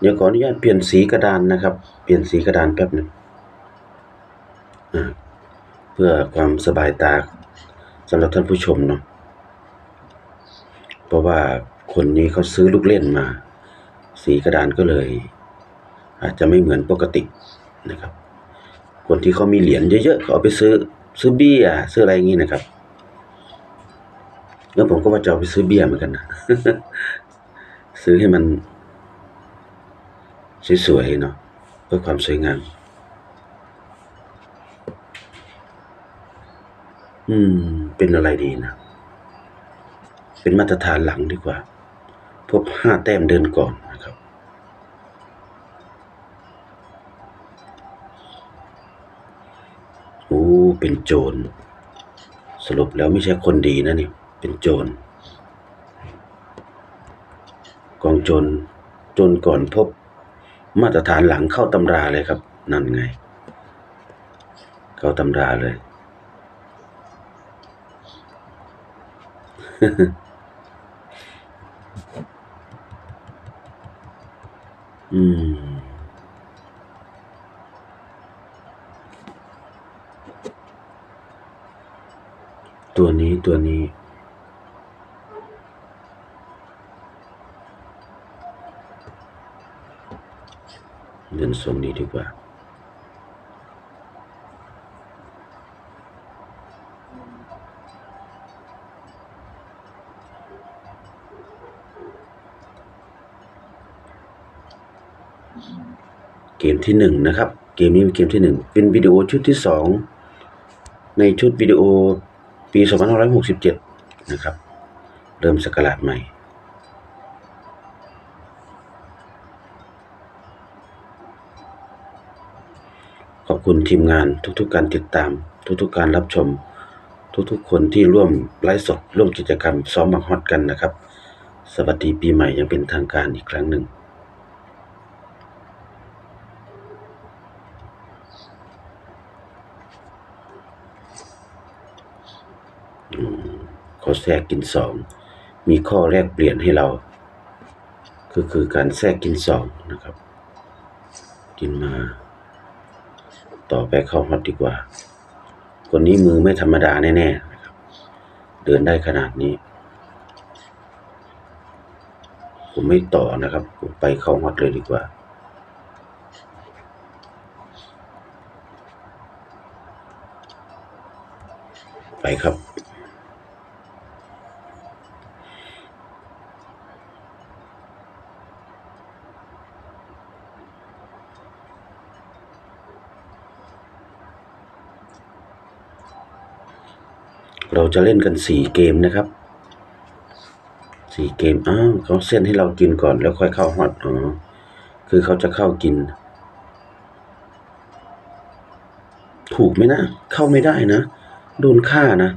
เดี๋ยวขออนุญาตเปลี่ยนสีกระดานนะครับ เปลี่ยนสีกระดานแป๊บหนึงอ่าเพื่อความสบายตาสำหรับท่านผู้ชมเนาะเพราะว่าคนนี้เขาซื้อลูกเล่นมา สีกระดานก็เลย อาจจะไม่เหมือนปกตินะครับ คนที่เขามีเหรียญเยอะๆเขาเอาไปซื้อซื้อเบี้ยซื้ออะไรอย่างนี้นะครับแล้วผมก็ว่าจะเอาไปซื้อเบี้ยเหมือนกันนะ ซื้อให้มันสวยๆเนาะเพื่อความสวยงาม อืม เป็นอะไรดีนะ เป็นมาตรฐานหลังดีกว่าพบห้าแต้มเดินก่อนนะครับ โอ้ เป็นโจร สรุปแล้วไม่ใช่คนดีนะนี่ เป็นโจร กองโจรจรก่อนพบมาตรฐานหลังเข้าตำราเลยครับ นั่นไง เข้าตำราเลย อืมตัวนี้ตัวนี้ เดินทรงนี้ดีกว่า เกมที่หนึ่งนะครับ เกมนี้เป็นเกมที่หนึ่งเป็นวิดีโอชุดที่สองในชุดวิดีโอปี 2567 นะครับ เริ่มสกราชใหม่ คุณทีมงานทุกๆ การติดตาม ทุกๆ การรับชม ทุกๆ คนที่ร่วมไลฟ์สดร่วมกิจกรรมซ้อมบังฮอตกันนะครับ สวัสดีปีใหม่ยังเป็นทางการอีกครั้งหนึ่งอขอแทรกกินสองมีข้อแลกเปลี่ยนให้เรา ก็คือการแทรกกินสองนะครับ กินมา ต่อไปเข้าฮอตดีกว่า คนนี้มือไม่ธรรมดาแน่ๆนะครับ เดินได้ขนาดนี้ ผมไม่ต่อนะครับ ผมไปเข้าฮอตเลยดีกว่า ไปครับ เราจะเล่นกันสี่เกมนะครับสี่เกม อ้าวเขาเส้นให้เรากินก่อนแล้วค่อยเข้าฮอตอ๋อ คือเขาจะเข้ากิน ถูกไหมนะ เข้าไม่ได้นะ โดนฆ่านะ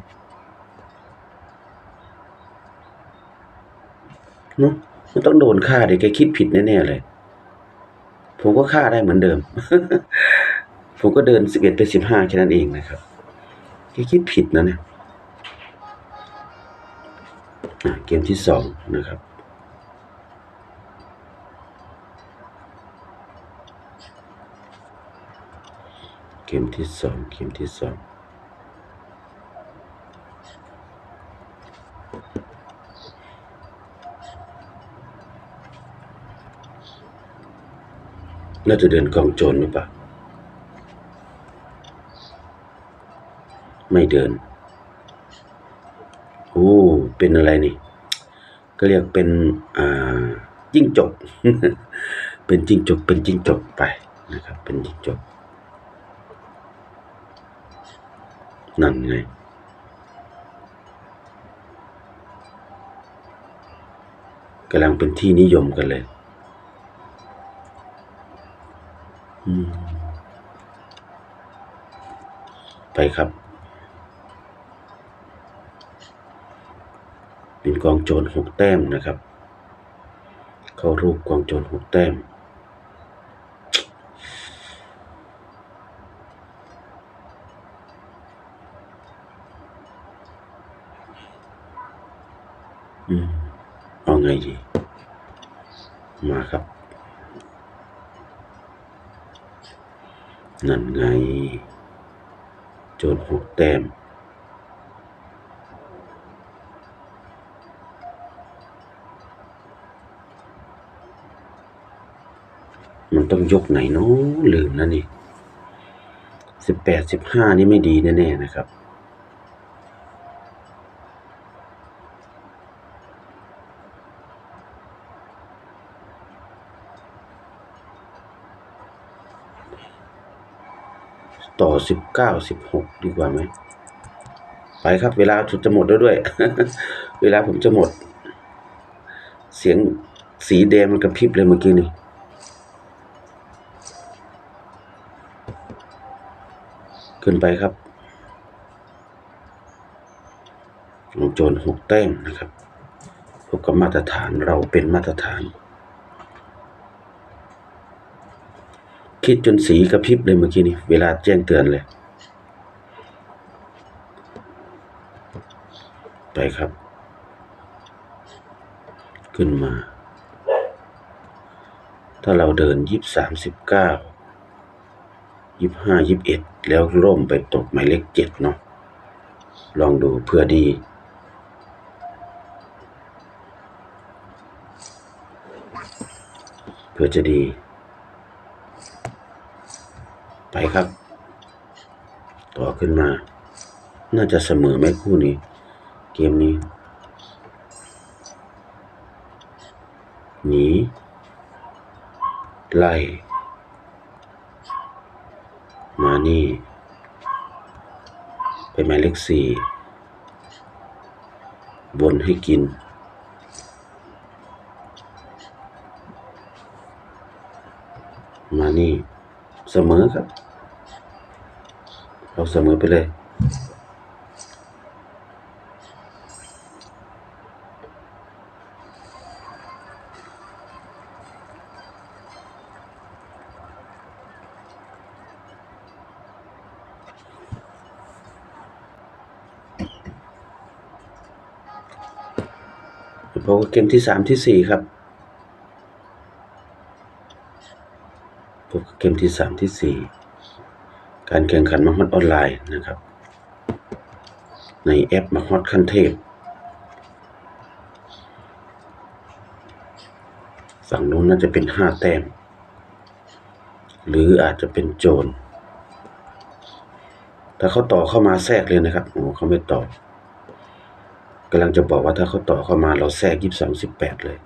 เนาะมันต้องโดนฆ่าเดี๋ยวแกคิดผิดแน่ๆเลย ผมก็ฆ่าได้เหมือนเดิม ผมก็เดินสิบเอ็ดไปสิบห้าแค่นั้นเองนะครับแกคิดผิดนะเนี่ย กมที่สองนะครับ เกมที่สองเกมที่สองน่าจะเดินกองโจรหรือเปล่า ไม่เดิน โอ้ เป็นอะไรนี่ ก็เรียกเป็นจิ้งจก เป็นจิ้งจก เป็นจิ้งจกไปนะครับ เป็นจิ้งจก นั่นไงกำลังเป็นที่นิยมกันเลยไปครับ เป็น กองโจรหกแต้มนะครับ เข้ารูปกองโจรหกแต้ม อืม เอาไงดี มาครับ นั่นไง โจนหกแต้ม ต้องยกไหนเนาะลืมนะนี่สิบแปดสิบห้านี่ไม่ดีแน่ๆนะครับ ต่อสิบเก้าสิบหกดีกว่าไหม ไปครับเวลาจะหมดแล้วด้วย เวลาผมจะหมด เสียงสีแดงมันกระพริบเลยเมื่อกี้นี่ ขึ้นไปครับลงโจรหกแต้มนะครับพบกับมาตรฐานเราเป็นมาตรฐาน คิดจนสีกระพริบเลยเมื่อกี้นี่เวลาแจ้งเตือนเลย ไปครับ ขึ้นมา ถ้าเราเดินยี่สามสิบเก้า ยี่ห้ายี่บเอ็ดแล้วร่มไปตกหมายเลขเจ็ดเนาะลองดูเพื่อดี เพื่อจะดี ไปครับ ต่อขึ้นมา น่าจะเสมอไหมคู่นี้ เกมนี้ หนี ไล่ มานี่ไปหมายเลขสี่บนให้กิน มานี่ เสมอครับ เราเสมอไปเลย พบกับเกมที่สามที่สี่ครับพบกับเกมที่สามที่สี่การแข่งขันมาฮอตออนไลน์นะครับ ในแอปมาฮอตขั้นเทพ ฝั่งนู้นน่าจะเป็นห้าแต้ม หรืออาจจะเป็นโจรถ้าเขาต่อเข้ามาแทรกเลยนะครับโอ้เขาไม่ต่อ กำลังจะบอกว่าถ้าเขาต่อเข้ามาเราแทรกยี่สองสิบแปดเลย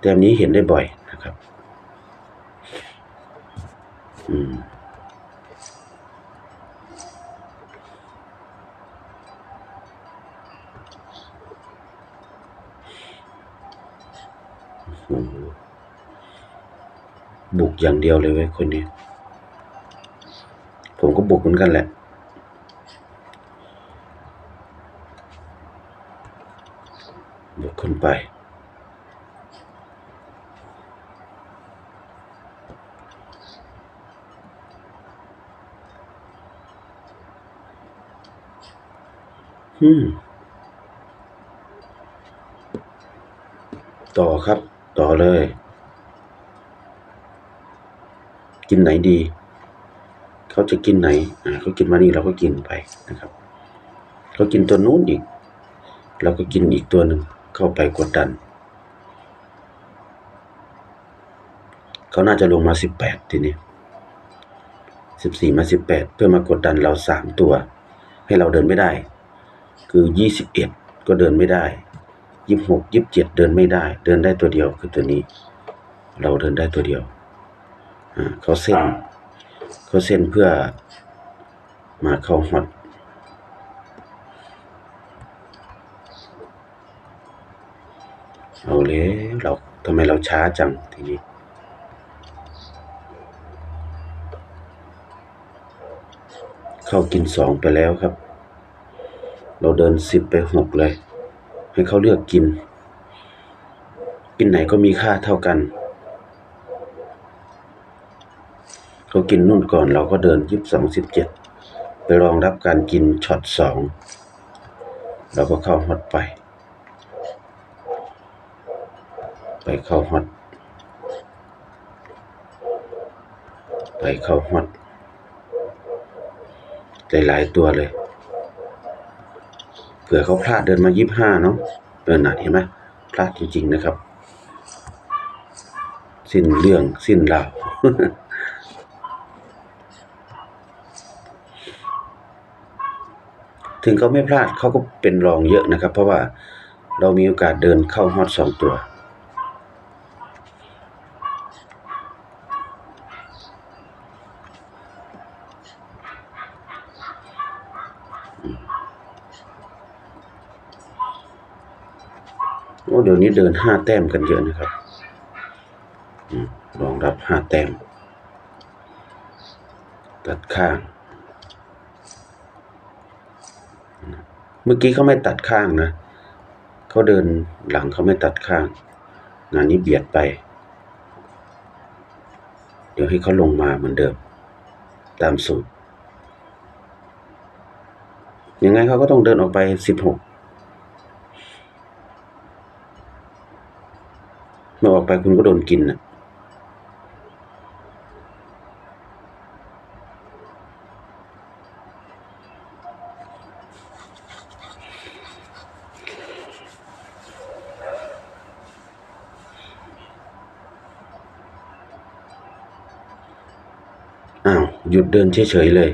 แต้มนี้เห็นได้บ่อยนะครับ อืมบุกอย่างเดียวเลยเว้ยคนนี้ ผมก็บุกเหมือนกันแหละ บุกขึ้นไปอืมต่อครับ ต่อเลย กินไหนดี เขาจะกินไหน อ่าเขากินมานี่เราก็กินไปนะครับ เขากินตัวนู้นอีก เราก็กินอีกตัวหนึ่ง เข้าไปกดดัน เขาน่าจะลงมาสิบแปดทีนี้สิบี่มาสิบแปดเพื่อมากดดันเราสามตัว ให้เราเดินไม่ได้ คือยี่สิบเอ็ดก็เดินไม่ได้ยี่สิบหกยี่สิบเจ็ดเดินไม่ได้ เดินได้ตัวเดียวคือตัวนี้ เราเดินได้ตัวเดียวเขาเส้นเขาเส้นเพื่อมาเข้าฮอต เอาแล้วเราทำไมเราช้าจังทีนี้เข้ากินสองไปแล้วครับ เราเดินสิบไปหกเลย ให้เขาเลือกกิน กินไหนก็มีค่าเท่ากันเขากินนู่นก่อนเราก็เดินยี่สิบสองสิบเจ็ดไปรองรับการกินช็อตสองเราก็เข้าฮอตไป ไปเข้าฮอตไปเข้าฮอตหลายตัวเลย เผื่อเขาพลาดเดินมายีิบห้าเนาะเดินหนักเห็นไหมพลาดจริง ๆ นะครับ สิ้นเรื่องสิ้นราวถึงเขาไม่พลาดเขาก็เป็นรองเยอะนะครับ เพราะว่าเรามีโอกาสเดินเข้าฮอตสองตัว ดี๋ยวนี้เดินห้าแต้มกันเยอะนะครับรองรับห้าแต้ม ตัดข้าง เมื่อกี้เขาไม่ตัดข้างนะเขาเดินหลังเขาไม่ตัดข้าง งานนี้เบียดไป เดี๋ยวให้เขาลงมาเหมือนเดิม ตามสูตรยังไงเขาก็ต้องเดินออกไปสิบหก เมื่อออกไปคุณก็โดนกินนะอ้าวหยุดเดินเฉยๆเลย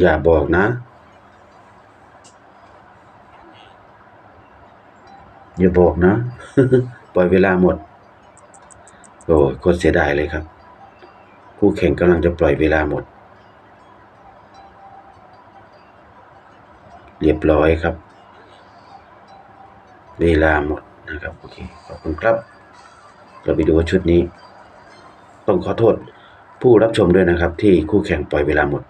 อย่าบอกนะ อย่าบอกนะ ปล่อยเวลาหมด โอ้โคตรเสียดายเลยครับ คู่แข่งกำลังจะปล่อยเวลาหมด เรียบร้อยครับ เวลาหมดนะครับ โอเค ขอบคุณครับ เราไปดูชุดนี้ ต้องขอโทษผู้รับชมด้วยนะครับ ที่คู่แข่งปล่อยเวลาหมด